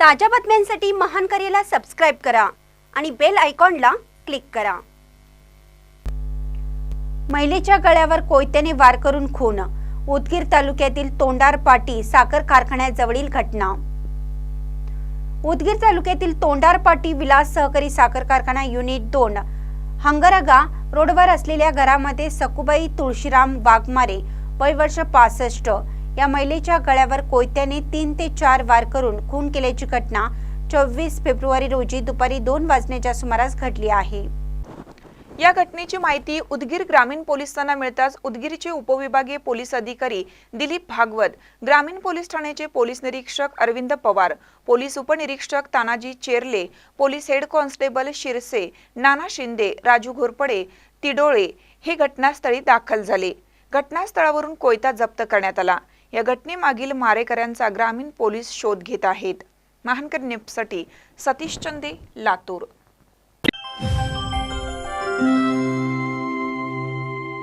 ताज्या बातम्यांसाठी महान करेला सबस्क्राईब करा आणि बेल आयकॉनला क्लिक करा. महिलेच्या गळ्यावर कोयत्याने वार करून खून. उदगीर तालुक्यातील तोंडारपाटी साखर कारखान्याजवळील घटना. उदगीर तालुक्यातील तोंडारपाटी विलास सहकारी साखर कारखाना युनिट दोन. हंगरगा रोडवर असलेल्या घरामध्ये सकुबाई तुळशीराम वाघमारे वय वर्ष पासष्ट. या महिलेच्या गळ्यावर कोयत्याने तीन ते चार वार करून खून केल्याची घटना चोवीस फेब्रुवारी रोजी दुपारी दोन वाजण्याच्या सुमारास घडली आहे. या घटनेची माहिती उदगीर ग्रामीण पोलिसांना मिळताच उदगीरचे उपविभागीय पोलीस अधिकारी दिलीप भागवत ग्रामीण पोलीस ठाण्याचे पोलीस निरीक्षक अरविंद पवार पोलीस उपनिरीक्षक Tanaji Cherle police head constable Shirse Nana Shinde Raju Ghorpade Tidole हे घटनास्थळी दाखल झाले. घटनास्थळावरून कोयता जप्त करण्यात आला. या घटनेमागील मारेकऱ्यांचा ग्रामीण पोलीस शोध घेत आहेत. महानकर निपसाठी सतीश चंदे लातूर.